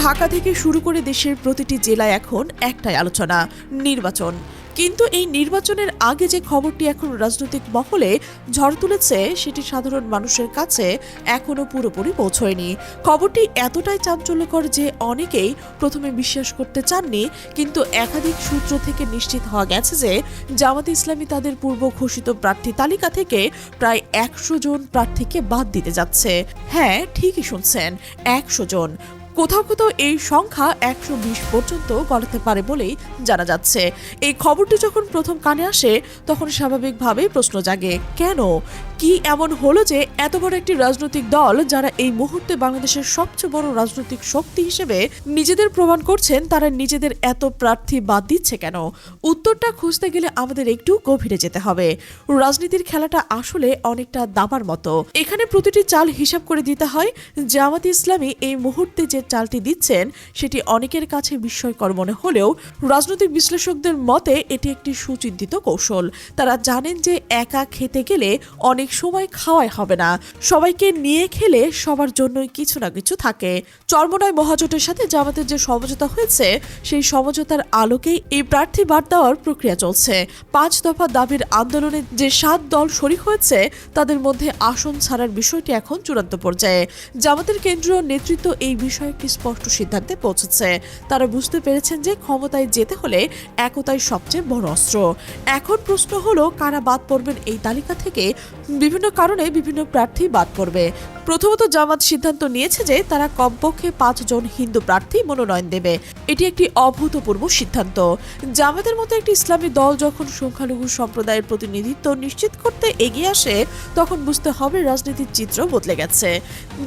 ঢাকা থেকে শুরু করে দেশের প্রতিটি জেলায় এখন একটাই আলোচনা, নির্বাচন। কিন্তু এই নির্বাচনের আগে যে খবরটি এখন রাজনৈতিক মহলে ঝড় তুলেছে, সেটি সাধারণ মানুষের কাছে এখনও পুরোপুরি পৌঁছয়নি। খবরটি এতটাই চাঞ্চল্যকর যে অনেকেই প্রথমে বিশ্বাস করতে চাননি, কিন্তু একাধিক সূত্র থেকে নিশ্চিত হওয়া গেছে যে জামাত ইসলামী তাদের পূর্ব ঘোষিত প্রার্থী তালিকা থেকে প্রায় একশো জন প্রার্থীকে বাদ দিতে যাচ্ছে। হ্যাঁ ঠিকই শুনছেন, একশো জন। কোথাও কোথাও এই সংখ্যা একশো বিশ পর্যন্ত গড়াতে পারে বলেই জানা যাচ্ছে। এই খবরটি যখন প্রথম কানে আসে, তখন স্বাভাবিকভাবেই প্রশ্ন জাগে, কেন? কি এমন হলো যে এত বড় একটি রাজনৈতিক দল যারা এই মুহূর্তে বাংলাদেশের সবচেয়ে বড় রাজনৈতিক শক্তি হিসেবে নিজেদের প্রমাণ করছেন, তারা নিজেদের এত প্রার্থী বাদ দিচ্ছে কেন? উত্তরটা খুঁজতে গেলে আমাদের একটু গভীরে যেতে হবে। রাজনীতির খেলাটা আসলে অনেকটা দাবার মতো। এখানে প্রতিটি চাল হিসাব করে দিতে হয়, জামাত ইসলামী এই মুহূর্তে যে চালটি দিচ্ছেন, সেটি অনেকের কাছে বিস্ময়কর মনে হলেও রাজনৈতিক বিশ্লেষকদের মতে এটি একটি সুচিন্তিত কৌশল। তারা জানেন যে একা খেতে গেলে অনেক সময় খাওয়াই হবে না। সবাইকে নিয়ে খেলে সবার জন্যই কিছু না কিছু থাকে। চর্মনায় মহাজোটের সাথে জামাতের যে সমঝোতা হয়েছে, সেই সমঝোতার আলোকেই এই প্রার্থী বাদ দেওয়ার প্রক্রিয়া চলছে। পাঁচ দফা দাবির আন্দোলনে যে সাত দল শরিক হয়েছে, তাদের মধ্যে আসন ছাড়ার বিষয়টি এখন চূড়ান্ত পর্যায়ে। জামাতের কেন্দ্রীয় নেতৃত্ব এই বিষয়ে একটি স্পষ্ট সিদ্ধান্তে পৌঁছেছে। তারা বুঝতে পেরেছেন যে ক্ষমতায় যেতে হলে একতাই সবচেয়ে বড় অস্ত্র। এখন প্রশ্ন হলো, কারা বাদ পড়বেন এই তালিকা থেকে? বিভিন্ন কারণে বিভিন্ন প্রার্থী বাদ পড়বে। প্রথমত জামাত সিদ্ধান্ত নিয়েছে যে তারা কমপক্ষে পাঁচজন হিন্দু প্রার্থী মনোনয়ন দেবে। এটি একটি অভূতপূর্ব সিদ্ধান্ত। জামাতের মতো একটি ইসলামী দল যখন সংখ্যালঘু সম্প্রদায়ের প্রতিনিধিত্ব নিশ্চিত করতে এগিয়ে আসে, তখন বুঝতে হবে রাজনীতির চিত্র বদলে গেছে।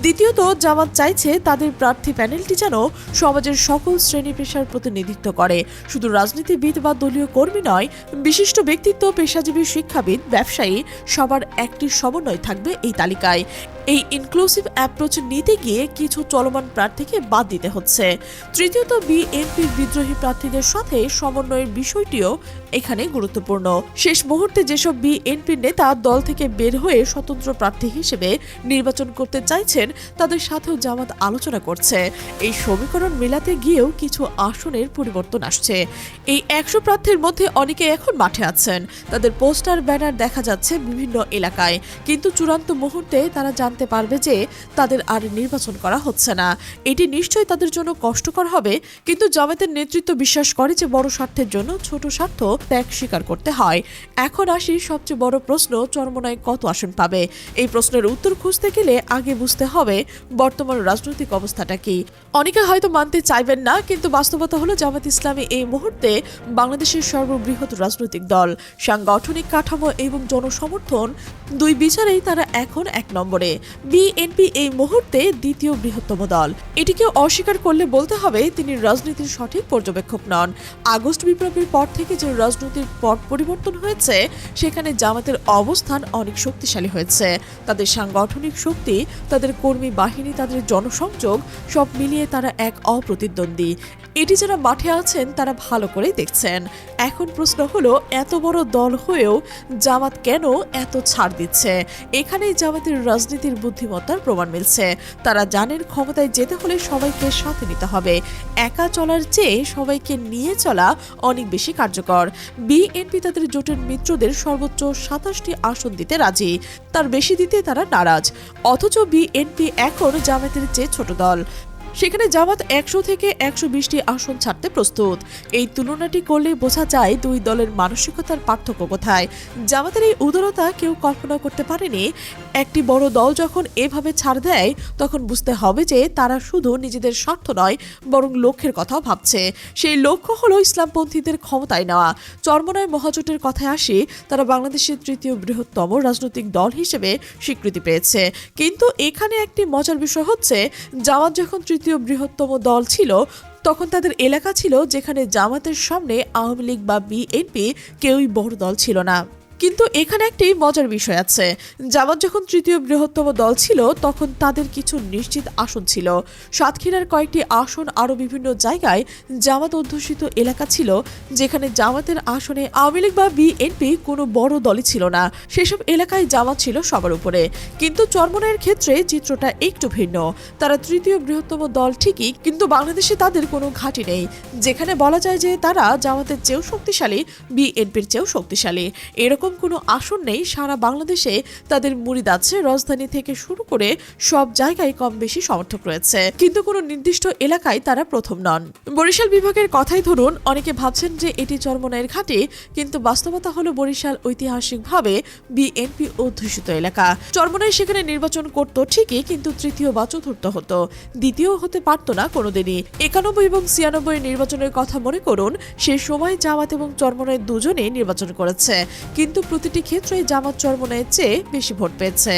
দ্বিতীয়ত, জামাত চাইছে তাদের প্রার্থী প্যানেলটি যেন সমাজের সকল শ্রেণি পেশার প্রতিনিধিত্ব করে। শুধু রাজনীতিবিদ বা দলীয় কর্মী নয়, বিশিষ্ট ব্যক্তিত্ব, পেশাজীবী, শিক্ষাবিদ, ব্যবসায়ী সবার একটি সমন্বয় থাকবে এই তালিকায়। এই ইনক্লুসিভ অ্যাপ্রোচ নিতে গিয়ে কিছু চলমান প্রার্থীকে বাদ দিতে হচ্ছে। তৃতীয়ত বিএনপির বিদ্রোহী প্রার্থীদের সাথে সমন্বয়ের বিষয়টিও এখানে গুরুত্বপূর্ণ। শেষ মুহূর্তে যেসব বিএনপির নেতা দল থেকে বের হয়ে স্বতন্ত্র প্রার্থী হিসেবে নির্বাচন করতে চাইছেন, তাদের সাথেও জামাত আলোচনা করছে। এই সমীকরণ মেলাতে গিয়েও কিছু আসনের পরিবর্তন আসছে। এই একশো প্রার্থীর মধ্যে অনেকে এখন মাঠে আছেন। তাদের পোস্টার, ব্যানার দেখা যাচ্ছে বিভিন্ন এলাকায়। কিন্তু চূড়ান্ত মুহূর্তে তারা জানতে পারবে যে তাদের আর নির্বাচন করা হচ্ছে না। এটি নিশ্চয়ই তাদের জন্য কষ্টকর হবে, কিন্তু জামাতের নেতৃত্ব বিশ্বাস করে যে বড় স্বার্থের জন্য ছোট স্বার্থ ত্যাগ স্বীকার করতে হয়। এখন আসি সবচেয়ে বড় প্রশ্ন, চরমনায় কত আসন পাবে? এই প্রশ্নের উত্তর খুঁজতে গেলে আগে বুঝতে হবে বর্তমান রাজনৈতিক অবস্থাটা কি। অনেকে হয়তো মানতে চাইবেন না, কিন্তু বাস্তবতা হলো জামাত ইসলামী এই মুহূর্তে বাংলাদেশের সর্ববৃহৎ রাজনৈতিক দল। সাংগঠনিক কাঠামো এবং জনসমর্থন দুই বিচারেই তারা এখন এক নম্বরে। বিএনপি এই মুহূর্তে দ্বিতীয় বৃহত্তম দল। এটিকে অস্বীকার করলে বলতে হবে তিনি রাজনীতির সঠিক পর্যবেক্ষক নন। আগস্ট বিপ্লবের পর থেকে যে রাজনৈতিক পট পরিবর্তন হয়েছে, সেখানে জামাতের অবস্থান অনেক শক্তিশালী হয়েছে। তাদের সাংগঠনিক শক্তি, তাদের কর্মী বাহিনী, তাদের জনসংযোগ, সব মিলিয়ে তারা এক অপ্রতিদ্বন্দ্বী। এটি যারা মাঠে আছেন, তারা ভালো করেই দেখছেন। এখন প্রশ্ন হলো, এত বড় দল হয়েও জামাত কেন এত ছাড় দিচ্ছে? এখানেই জামাতের রাজনীতির বুদ্ধিমত্তার প্রমাণ মিলছে। তারা জানেন ক্ষমতায় যেতে হলে সবাইকে সাথে নিতে হবে। একা চলার চেয়ে সবাইকে নিয়ে চলা অনেক বেশি কার্যকর। বিএনপি তাদের জোটের মিত্রদের সর্বোচ্চ সাতাশটি আসন দিতে রাজি। তার বেশি দিতে তারা নারাজ। অথচ বিএনপি এখন জামাতের চেয়ে ছোট দল। সেখানে জামাত একশো থেকে একশো বিশটি আসন ছাড়তে প্রস্তুত। এই তুলনাটি করলে বোঝা যায় দুই দলের মানসিকতার পার্থক্য কোথায়। জামাতের এই উদারতা কেউ কল্পনা করতে পারেনি। একটি বড় দল যখন এভাবে ছাড় দেয়, তখন বুঝতে হবে যে তারা শুধু নিজেদের স্বার্থ নয়, বরং লক্ষ্যের কথাও ভাবছে। সেই লক্ষ্য হলো ইসলামপন্থীদের ক্ষমতায় নেওয়া। চরমনায় মহাজোটের কথায় আসি, তারা বাংলাদেশের তৃতীয় বৃহত্তম রাজনৈতিক দল হিসেবে স্বীকৃতি পেয়েছে। কিন্তু এখানে একটি মজার বিষয় হচ্ছে, জামাত যখন তৃতীয় বৃহত্তম দল ছিল, তখন তাদের এলাকা ছিল যেখানে জামাতের সামনে আওয়ামী লীগ বা বিএনপি কেউই বড় দল ছিল না। কিন্তু এখানে একটি মজার বিষয় আছে। জামাত যখন তৃতীয় বৃহত্তম দল ছিল, তখন তাদের কিছু নিশ্চিত আসন ছিল। সাতক্ষীরার কয়েকটি আসন আরও বিভিন্ন জায়গায় জামাত অধ্যুষিত এলাকা ছিল, যেখানে জামাতের আসনে আওয়ামী লীগ বা বিএনপি কোনো বড় দলই ছিল না। সেসব এলাকায় জামাত ছিল সবার উপরে। কিন্তু চরমনায়ের ক্ষেত্রে চিত্রটা একটু ভিন্ন। তারা তৃতীয় বৃহত্তম দল ঠিকই, কিন্তু বাংলাদেশে তাদের কোনো ঘাঁটি নেই। যেখানে বলা যায় যে তারা জামাতের চেয়েও শক্তিশালী, বিএনপির চেয়েও শক্তিশালী। এরকম কোনো আসন নেই। সারা বাংলাদেশে তাদের মুরিদ আছে। রাজধানী থেকে শুরু করে সব জায়গায় কম বেশি সমর্থক রয়েছে। কিন্তু কোনো নির্দিষ্ট এলাকায় তারা প্রথম নন। বরিশাল বিভাগের কথাই ধরুন, অনেকে ভাবছেন যে এটি চরমনায়ের ঘাটে, কিন্তু বাস্তবতা হলো বরিশাল ঐতিহাসিকভাবে বিএনপি অধ্যুষিত এলাকা। চরমনাই সেখানে নির্বাচন করত ঠিকই, কিন্তু তৃতীয় বা চতুর্থ হতো। দ্বিতীয় হতে পারতো না কোনোদিনই। একানব্বই এবং ছিয়ানব্বই নির্বাচনের কথা মনে করুন, সে সময় জামাত এবং চরমনায় দুজনেই নির্বাচন করেছে। কিন্তু প্রতিটি ক্ষেত্রে জামাত চরমনায়ের চেয়ে বেশি ভোট পেয়েছে।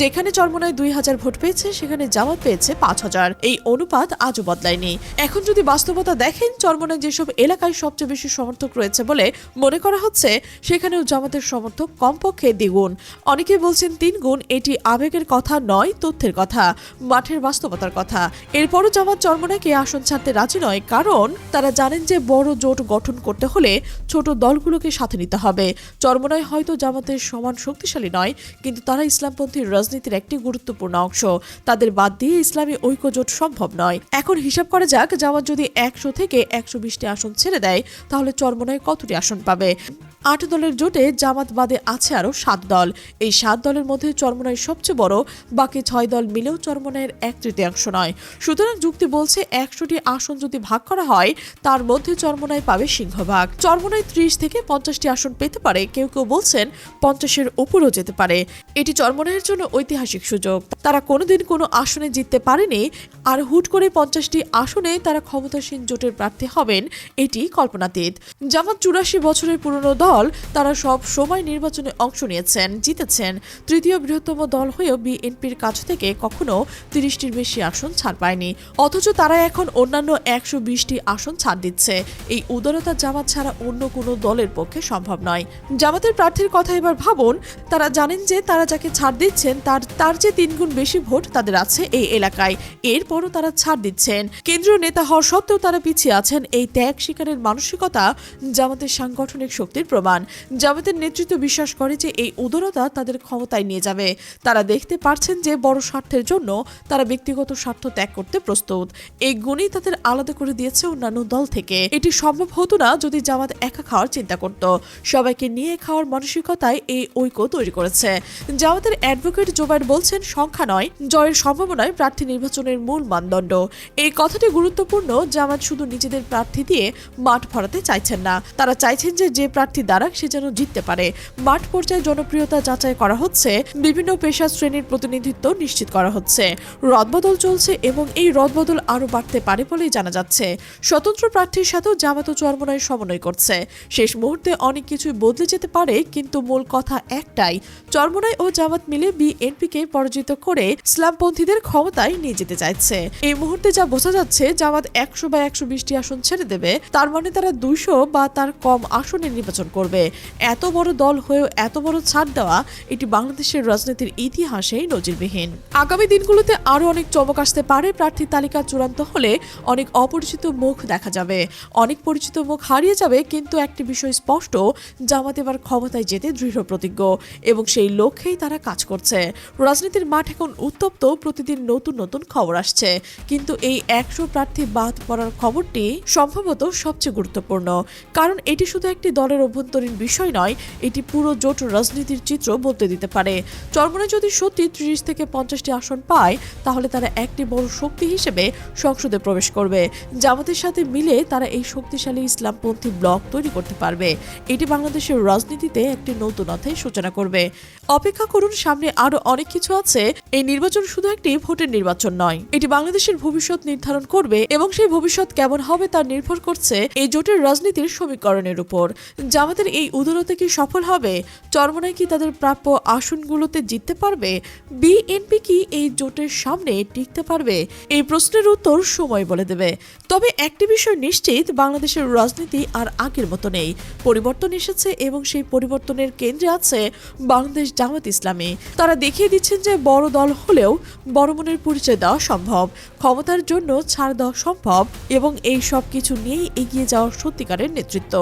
যেখানে চরমনায় দুই হাজার ভোট পেয়েছে, সেখানে জামাত পেয়েছে পাঁচ হাজার। এই অনুপাত আজও বদলায়নি। এখন যদি বাস্তবতা দেখেন চরমনায় যেসব এলাকায় সবচেয়ে বেশি সমর্থক রয়েছে বলে মনে করা হচ্ছে, সেখানেও জামাতের সমর্থক কমপক্ষে দ্বিগুণ। অনেকে বলছেন তিন গুণ এটি আবেগের কথা নয়, তথ্যের কথা, মাঠের বাস্তবতার কথা। এরপরও জামাত চরমনাকে আসন ছাড়তে রাজি নয়, কারণ তারা জানেন যে বড় জোট গঠন করতে হলে ছোট দলগুলোকে সাথে নিতে হবে। চরমনায় হয়তো জামাতের সমান শক্তিশালী নয়, কিন্তু তারা ইসলামপন্থী রাজনীতির একটি গুরুত্বপূর্ণ অংশ। তাদের বাদ দিয়ে ইসলামী ঐক্যজোট সম্ভব নয়। এখন হিসাব করা যাক, জামাত যদি একশো থেকে একশো বিশটি আসন ছেড়ে দেয়, তাহলে চরমনায় কতটি আসন পাবে? আট দলের জোটে জামাত বাদে আছে আরও সাত দল। এই সাত দলের মধ্যে চরমনায় সবচেয়ে বড়, বাকি ছয় দল মিলেও চরমনায়ের এক তৃতীয়াংশ নয়। সুতরাং যুক্তি বলছে একশোটি আসন যদি ভাগ করা হয়, তার মধ্যে চরমনায় পাবে সিংহভাগ। চরমনায় ত্রিশ থেকে পঞ্চাশটি আসন পেতে পারে, কেউ কেউ বলছেন পঞ্চাশের উপরও যেতে পারে। এটি চরমনায়ের জন্য ঐতিহাসিক সুযোগ। তারা কোনোদিন কোনো আসনে জিততে পারেনি, আর হুট করে পঞ্চাশটি আসনে তারা ক্ষমতাসীন জোটের প্রার্থী হবেন, এটি কল্পনাতীত। জামাত চুরাশি বছরের পুরনো দল তারা সব সময় নির্বাচনে অংশ নিয়েছেন, জিতেছেন। তৃতীয় বৃহত্তম দল হয়েও বিএনপির কাছ থেকে কখনো তিরিশটির বেশি আসন ছাড় পায়নি। অথচ তারা এখন অন্যান্য একশো বিশটি আসন ছাড় দিচ্ছে। এই উদারতা জামাত ছাড়া অন্য কোনো দলের পক্ষে সম্ভব নয়। জামাতের প্রার্থীর কথা এবার ভাবুন, তারা জানেন যে তারা যাকে ছাড় দিচ্ছেন তার তার যে তিনগুণ বেশি ভোট তাদের আছে এই এলাকায়। এরপরও তারা ছাড় দিচ্ছেন। কেন্দ্রীয় নেতা হওয়া সত্ত্বেও তারা পিছিয়ে আছেন। এই ত্যাগ শিকারের মানসিকতা জামাতের সাংগঠনিক শক্তির প্রমাণ জামাতের নেতৃত্ব বিশ্বাস করে যে এই উদারতা তাদের ক্ষমতায় নিয়ে যাবে। তারা দেখতে পারছেন যে বড় স্বার্থের জন্য তারা ব্যক্তিগত স্বার্থ ত্যাগ করতে প্রস্তুত। এই গুণই তাদের আলাদা করে দিয়েছে অন্যান্য দল থেকে। এটি সম্ভব হতো না যদি জামাত একা খাওয়ার চিন্তা করত। সবাইকে নিয়ে খাওয়ার মানসিকতায় এই ঐক্য তৈরি করেছে। জামাতের অ্যাডভোকেট জোবাইর বলছেন, সংখ্যা নয়, জয়ের সম্ভাবনায় প্রার্থী নির্বাচনের মূল মানদণ্ড। এই কথাটি গুরুত্বপূর্ণ। জামাত শুধু নিজেদের প্রার্থী দিয়ে মাঠ ভরাতে চাইছেন না। তারা চাইছেন যে যে প্রার্থী দাঁড়াক সে যেন জিততে পারে। মাঠ পর্যায়ে জনপ্রিয়তা যাচাই করা হচ্ছে, বিভিন্ন পেশা শ্রেণির প্রতিনিধিত্ব নিশ্চিত করা হচ্ছে। রদবদল চলছে এবং এই রদবদল আরও বাড়তে পারে বলেই জানা যাচ্ছে। স্বতন্ত্র প্রার্থীর সাথেও জামাত চরমনায় সমন্বয় করছে। শেষ মুহূর্তে অনেক কিছুই বদলে যেতে পারে, কিন্তু মূল কথা একটাই চরমনায় ও জামাত মিলে বিএনপিকে পরাজিত করে ইসলামপন্থীদের ক্ষমতায় নিয়ে যেতে চাইছে। এই মুহূর্তে যা বোঝা যাচ্ছে, জামাত একশো বা একশো বিশটি আসন ছেড়ে দেবে, তার মানে তারা দুইশো বা তার কম আসনে নির্বাচন করবে। এত বড় দল হয়েও এত বড় ছাড় দেওয়া এটি বাংলাদেশের রাজনীতির ইতিহাসেই নজিরবিহীন। আগামী দিনগুলোতে আরও অনেক চমক আসতে পারে প্রার্থী তালিকা চূড়ান্ত হলে অনেক অপরিচিত মুখ দেখা যাবে। অনেক পরিচিত মুখ হারিয়ে যাবে, কিন্তু একটি বিষয় স্পষ্ট, জামাত এবার ক্ষমতায় যেতে দৃঢ় প্রতিজ্ঞ এবং সেই লক্ষ্যেই তারা কাজ করছে। রাজনীতির মাঠ এখন উত্তপ্ত, প্রতিদিন নতুন নতুন খবর আসছে। কিন্তু এই একশো প্রার্থী বাদ পড়ার খবরটি সম্ভবত সবচেয়ে গুরুত্বপূর্ণ, কারণ এটি শুধু একটি দলের অভ্যন্তরীণ বিষয় নয়, এটি পুরো জোট রাজনীতির চিত্র বদলে দিতে পারে। চরমনে যদি সত্যি ত্রিশ থেকে পঞ্চাশটি আসন পায়, তাহলে তারা একটি বড় শক্তি হিসেবে সংসদে প্রবেশ করবে। জামাতের সাথে মিলে তারা এই শক্তিশালী ইসলামপন্থী ব্লক তৈরি করতে পারবে। এটি বাংলাদেশের রাজনীতিতে একটি নতুন অধ্যায় সূচনা করবে। অপেক্ষা করুন, সামনে আরও অনেক কিছু আছে। এই নির্বাচন শুধু একটি ভোটের নির্বাচন নয়, এটি বাংলাদেশের ভবিষ্যৎ নির্ধারণ করবে এবং সেই ভবিষ্যৎ কেমন হবে তা নির্ভর করছে এই জোটের রাজনীতির সমীকরণের উপর। জামাতের জামাতের এই উদারতা কি সফল হবে? চরমনায় কি তাদের প্রাপ্য আসনগুলোতে জিততে পারবে? বিএনপি কি এই জোটের সামনে টিকতে পারবে? এই প্রশ্নের উত্তর সময় বলে দেবে। তবে একটি বিষয় নিশ্চিত, বাংলাদেশের রাজনীতি আর আগের মতো নেই। পরিবর্তন এসেছে এবং সেই পরিবর্তনের কেন্দ্রে আছে বাংলাদেশ জামাত ইসলামী। তারা দেখিয়ে দিচ্ছেন যে বড় দল হলেও বড় মনের পরিচয় দেওয়া সম্ভব, ক্ষমতার জন্য ছাড় দেওয়া সম্ভব এবং এই সব কিছু নিয়েই এগিয়ে যাওয়ার সত্যিকারের নেতৃত্ব।